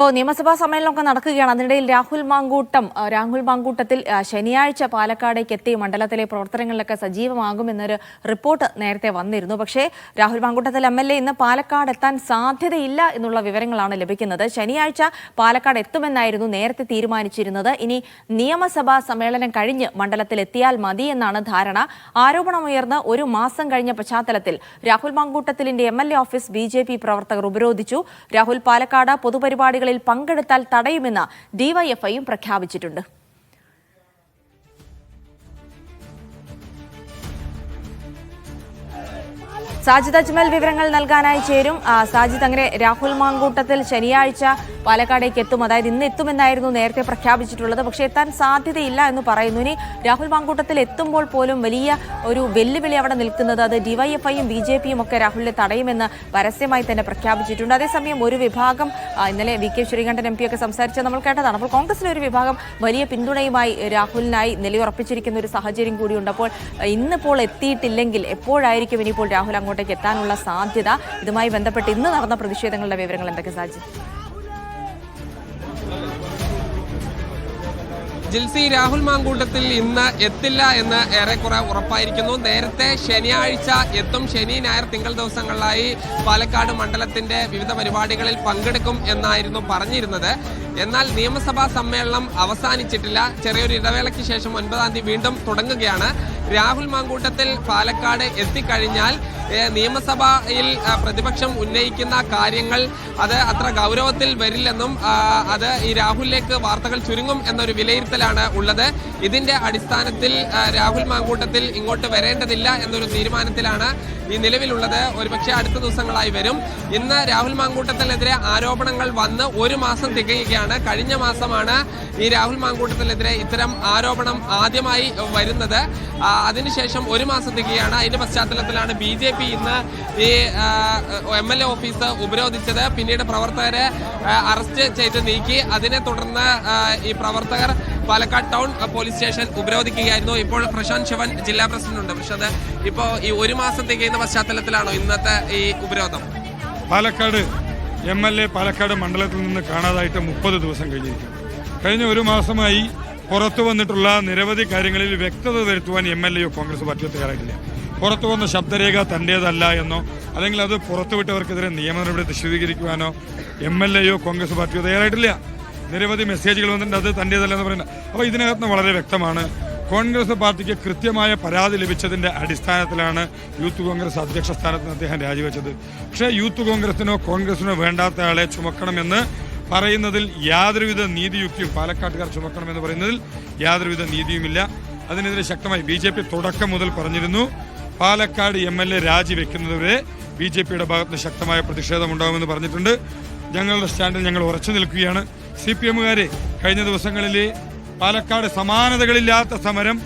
ഇപ്പോൾ നിയമസഭാ സമ്മേളനമൊക്കെ നടക്കുകയാണ്. അതിനിടയിൽ രാഹുൽ മാങ്കൂട്ടം രാഹുൽ മാങ്കൂട്ടത്തിൽ ശനിയാഴ്ച പാലക്കാടേക്ക് എത്തി. മണ്ഡലത്തിലെ പ്രവർത്തനങ്ങളിലൊക്കെ സജീവമാകുമെന്നൊരു റിപ്പോർട്ട് നേരത്തെ വന്നിരുന്നു. പക്ഷേ Rahul Mankoottathil M L A ഇന്ന് പാലക്കാട് എത്താൻ സാധ്യതയില്ല എന്നുള്ള വിവരങ്ങളാണ് ലഭിക്കുന്നത്. ശനിയാഴ്ച പാലക്കാട് എത്തുമെന്നായിരുന്നു നേരത്തെ തീരുമാനിച്ചിരുന്നത്. ഇനി നിയമസഭാ സമ്മേളനം കഴിഞ്ഞ് മണ്ഡലത്തിൽ എത്തിയാൽ മതി എന്നാണ് ധാരണ. ആരോപണമുയർന്ന് ഒരു മാസം കഴിഞ്ഞ പശ്ചാത്തലത്തിൽ രാഹുൽ മാങ്കൂട്ടത്തിലിന്റെ എം ഓഫീസ് ബി പ്രവർത്തകർ ഉപരോധിച്ചു. രാഹുൽ പാലക്കാട് പൊതുപരിപാടികളിൽ പങ്കെടുത്താൽ തടയുമെന്ന് ഡിവൈഎഫ്ഐയും പ്രഖ്യാപിച്ചിട്ടുണ്ട്. സാജിദ് അജ്മൽ വിവരങ്ങൾ നൽകാനായി ചേരും. സാജിദ് അങ്ങനെ രാഹുൽ മാങ്കൂട്ടത്തിൽ ശനിയാഴ്ച പാലക്കാടേക്ക് എത്തും. അതായത് ഇന്ന് എത്തുമെന്നായിരുന്നു നേരത്തെ പ്രഖ്യാപിച്ചിട്ടുള്ളത്. പക്ഷേ എത്താൻ സാധ്യതയില്ല എന്ന് പറയുന്നു. ഇനി രാഹുൽ മാങ്കൂട്ടത്തിൽ എത്തുമ്പോൾ പോലും വലിയ ഒരു വെല്ലുവിളി അവിടെ നിൽക്കുന്നത് അത് ഡിവൈഎഫ്ഐയും ബി ജെ പിയും ഒക്കെ രാഹുലിനെ തടയുമെന്ന് പരസ്യമായി തന്നെ പ്രഖ്യാപിച്ചിട്ടുണ്ട്. അതേസമയം ഒരു വിഭാഗം ഇന്നലെ V K Sreekandan M P ഒക്കെ സംസാരിച്ചത് നമ്മൾ കേട്ടതാണ്. അപ്പോൾ കോൺഗ്രസിലെ ഒരു വിഭാഗം വലിയ പിന്തുണയുമായി രാഹുലിനായി നിലയുറപ്പിച്ചിരിക്കുന്ന ഒരു സാഹചര്യം കൂടിയുണ്ട്. അപ്പോൾ ഇന്നിപ്പോൾ എത്തിയിട്ടില്ലെങ്കിൽ എപ്പോഴായിരിക്കും ഇനിയിപ്പോൾ രാഹുൽ അങ്ങോട്ടേക്ക് എത്താനുള്ള സാധ്യത? ഇതുമായി ബന്ധപ്പെട്ട് ഇന്ന് നടന്ന പ്രതിഷേധങ്ങളുടെ വിവരങ്ങൾ എന്തൊക്കെ സാജി? ജിൽസി രാഹുൽ മാങ്കൂട്ടത്തിൽ ഇന്ന് എത്തില്ല എന്ന് ഏറെക്കുറെ ഉറപ്പായിരിക്കുന്നു. നേരത്തെ ശനിയാഴ്ച എത്തും. ശനി ഞായർ തിങ്കൾ ദിവസങ്ങളിലായി പാലക്കാട് മണ്ഡലത്തിന്റെ വിവിധ പരിപാടികളിൽ പങ്കെടുക്കും എന്നായിരുന്നു പറഞ്ഞിരുന്നത്. എന്നാൽ നിയമസഭാ സമ്മേളനം അവസാനിച്ചിട്ടില്ല. ചെറിയൊരു ഇടവേളയ്ക്ക് ശേഷം ഒൻപതാം തീയതി വീണ്ടും തുടങ്ങുകയാണ്. രാഹുൽ മാങ്കൂട്ടത്തിൽ പാലക്കാട് എത്തിക്കഴിഞ്ഞാൽ നിയമസഭയിൽ പ്രതിപക്ഷം ഉന്നയിക്കുന്ന കാര്യങ്ങൾ അത് അത്ര ഗൗരവത്തിൽ വരില്ലെന്നും അത് ഈ രാഹുലിലേക്ക് വാർത്തകൾ ചുരുങ്ങും എന്നൊരു വിലയിരുത്തലാണ് ഉള്ളത്. ഇതിന്റെ അടിസ്ഥാനത്തിൽ രാഹുൽ മാങ്കൂട്ടത്തിൽ ഇങ്ങോട്ട് വരേണ്ടതില്ല എന്നൊരു തീരുമാനത്തിലാണ് ഈ നിലവിലുള്ളത്. ഒരുപക്ഷെ അടുത്ത ദിവസങ്ങളായി വരും. ഇന്ന് രാഹുൽ മാങ്കൂട്ടത്തിനെതിരെ ആരോപണങ്ങൾ വന്ന് ഒരു മാസം തികയുകയാണ്. കഴിഞ്ഞ മാസമാണ് ഈ രാഹുൽ മാങ്കൂട്ടത്തിനെതിരെ ഇത്തരം ആരോപണം ആദ്യമായി വരുന്നത്. അതിനുശേഷം ഒരു മാസം തികയാണ് അതിന്റെ പശ്ചാത്തലത്തിലാണ് ബി ജെ പി ഇന്ന് ഈ എം എൽ എ ഓഫീസ് ഉപരോധിച്ചത്. പിന്നീട് പ്രവർത്തകരെ അറസ്റ്റ് ചെയ്ത് നീക്കി. അതിനെ തുടർന്ന് ഈ പ്രവർത്തകർ പാലക്കാട് ടൗൺ പോലീസ് സ്റ്റേഷൻ ഉപരോധിക്കുകയായിരുന്നു. ഇപ്പോൾ പ്രശാന്ത് ശിവൻ ജില്ലാ പ്രസിഡന്റ് ഉണ്ട് പക്ഷെ അത് ഇപ്പോൾ ഈ ഒരു മാസം തികയുന്ന പശ്ചാത്തലത്തിലാണോ ഇന്നത്തെ ഈ ഉപരോധം? Palakkad M L A Palakkad മണ്ഡലത്തിൽ നിന്ന് കാണാതായിട്ട് മുപ്പത് ദിവസം കഴിഞ്ഞിരിക്കുന്നു. കഴിഞ്ഞ ഒരു മാസമായി പുറത്തു വന്നിട്ടുള്ള നിരവധി കാര്യങ്ങളിൽ വ്യക്തത വരുത്തുവാൻ എം എൽ എയോ കോൺഗ്രസ് പാർട്ടിയോ തയ്യാറായിട്ടില്ല. പുറത്തു വന്ന ശബ്ദരേഖ തന്റേതല്ല എന്നോ അല്ലെങ്കിൽ അത് പുറത്തുവിട്ടവർക്കെതിരെ നിയമ നടപടി സ്വീകരിക്കുവാനോ എം എൽ എയോ കോൺഗ്രസ് പാർട്ടിയോ തയ്യാറായിട്ടില്ല. നിരവധി മെസ്സേജുകൾ വന്നിട്ടുണ്ട് അത് തന്റേതല്ല എന്ന് പറയുന്നത്. അപ്പോൾ ഇതിനകത്ത് വളരെ വ്യക്തമാണ് കോൺഗ്രസ് പാർട്ടിക്ക് കൃത്യമായ പരാതി ലഭിച്ചതിന്റെ അടിസ്ഥാനത്തിലാണ് യൂത്ത് കോൺഗ്രസ് അധ്യക്ഷ സ്ഥാനത്ത് നിന്ന് അദ്ദേഹം രാജിവെച്ചത്. പക്ഷേ യൂത്ത് കോൺഗ്രസിനോ കോൺഗ്രസിനോ വേണ്ടാത്ത ആളെ ചുമക്കണമെന്ന് പറയുന്നതിൽ യാതൊരുവിധ നീതിയുക്തിയും പാലക്കാട്ടുകാർ ചുമക്കണമെന്ന് പറയുന്നതിൽ യാതൊരുവിധ നീതിയുമില്ല. അതിനെതിരെ ശക്തമായി ബി തുടക്കം മുതൽ പറഞ്ഞിരുന്നു. പാലക്കാട് എം എൽ എ രാജിവെക്കുന്നതുവരെ ബി ജെ പിയുടെ ഭാഗത്ത് ശക്തമായ പ്രതിഷേധമുണ്ടാകുമെന്ന് പറഞ്ഞിട്ടുണ്ട്. ഞങ്ങളുടെ സ്റ്റാൻഡിൽ ഞങ്ങൾ ഉറച്ചു നിൽക്കുകയാണ്. സി പി എമ്മുകാരെ കഴിഞ്ഞ ദിവസങ്ങളിൽ പാലക്കാട് സമാനതകളില്ലാത്ത സമരം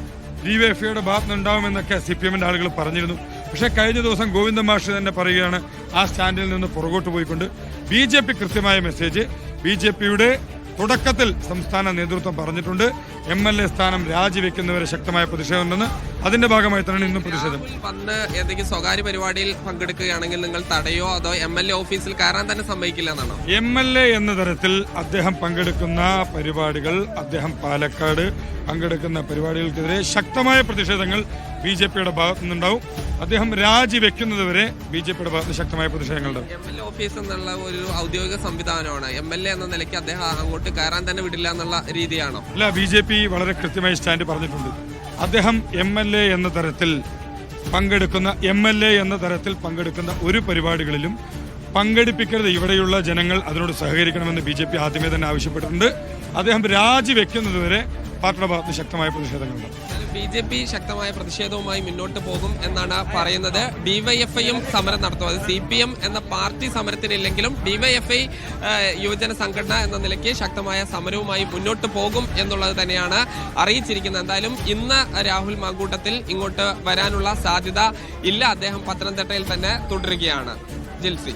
ഡിവൈഎഫ്ഐയുടെ ഭാഗത്ത് നിന്നുണ്ടാവുമെന്നൊക്കെ സി പി എമ്മിന്റെ ആളുകൾ പറഞ്ഞിരുന്നു. പക്ഷേ കഴിഞ്ഞ ദിവസം ഗോവിന്ദ മാഷ് തന്നെ പറയുകയാണ് ആ സ്റ്റാൻഡിൽ നിന്ന് പുറകോട്ട് പോയിക്കൊണ്ട് ബി ജെ പി കൃത്യമായ മെസ്സേജ് ബി ജെ പിയുടെ തുടക്കത്തിൽ സംസ്ഥാന നേതൃത്വം പറഞ്ഞിട്ടുണ്ട്. എം എൽ എ സ്ഥാനം രാജിവെക്കുന്നവരെ ശക്തമായ പ്രതിഷേധമുണ്ടെന്ന് അതിന്റെ ഭാഗമായി തന്നെ ഇന്നും പ്രതിഷേധം. വന്ന് ഏതെങ്കിലും സ്വകാര്യ പരിപാടിയിൽ പങ്കെടുക്കുകയാണെങ്കിൽ നിങ്ങൾ തടയോ അതോ എം എൽ എ ഓഫീസിൽ കയറാൻ തന്നെ സമ്മതിക്കില്ല എന്നാണോ? എം എൽ എ എന്ന തരത്തിൽ അദ്ദേഹം പങ്കെടുക്കുന്ന പരിപാടികൾ അദ്ദേഹം പാലക്കാട് പങ്കെടുക്കുന്ന പരിപാടികൾക്കെതിരെ ശക്തമായ പ്രതിഷേധങ്ങൾ ബി ജെ പിയുടെ ഭാഗത്തു നിന്നുണ്ടാവും. അദ്ദേഹം രാജിവെക്കുന്നതുവരെ ബി ജെ പിയുടെ ഭാഗത്ത് ശക്തമായ പ്രതിഷേധങ്ങളുണ്ടാവും എം എൽ എ ഓഫീസ് എന്നുള്ള ഒരു ഔദ്യോഗിക സംവിധാനമാണ്. എം എൽ എ എന്ന നിലയ്ക്ക് അദ്ദേഹം അങ്ങോട്ട് കയറാൻ തന്നെ വിടില്ല എന്നുള്ള രീതിയാണോ? അല്ല ബി ജെ പി വളരെ കൃത്യമായി സ്റ്റാൻഡ് പറഞ്ഞിട്ടുണ്ട്. അദ്ദേഹം എം എൽ എ എന്ന തരത്തിൽ പങ്കെടുക്കുന്ന എം എൽ എ എന്ന തരത്തിൽ പങ്കെടുക്കുന്ന ഒരു പരിപാടികളിലും പങ്കെടുപ്പിക്കരുത്. ഇവിടെയുള്ള ജനങ്ങൾ അതിനോട് സഹകരിക്കണമെന്ന് ബി ജെ പി ആദ്യമേ തന്നെ ആവശ്യപ്പെട്ടിട്ടുണ്ട്. അദ്ദേഹം രാജിവെക്കുന്നതുവരെ പാർട്ടിയുടെ ഭാഗത്ത് ശക്തമായ പ്രതിഷേധങ്ങളുണ്ട്. ബി ജെ പി ശക്തമായ പ്രതിഷേധവുമായി മുന്നോട്ട് പോകും എന്നാണ് പറയുന്നത്. ഡിവൈഎഫ്ഐയും സമരം നടത്തും. അത് സി പി എം എന്ന പാർട്ടി സമരത്തിനില്ലെങ്കിലും ഡിവൈഎഫ്ഐ യുവജന സംഘടന എന്ന നിലയ്ക്ക് ശക്തമായ സമരവുമായി മുന്നോട്ട് പോകും എന്നുള്ളത് തന്നെയാണ് അറിയിച്ചിരിക്കുന്നത്. എന്തായാലും ഇന്ന് രാഹുൽ മാങ്കൂട്ടത്തിൽ ഇങ്ങോട്ട് വരാനുള്ള സാധ്യത ഇല്ല. അദ്ദേഹം പത്തനംതിട്ടയിൽ തന്നെ തുടരുകയാണ്. ജിൽസി.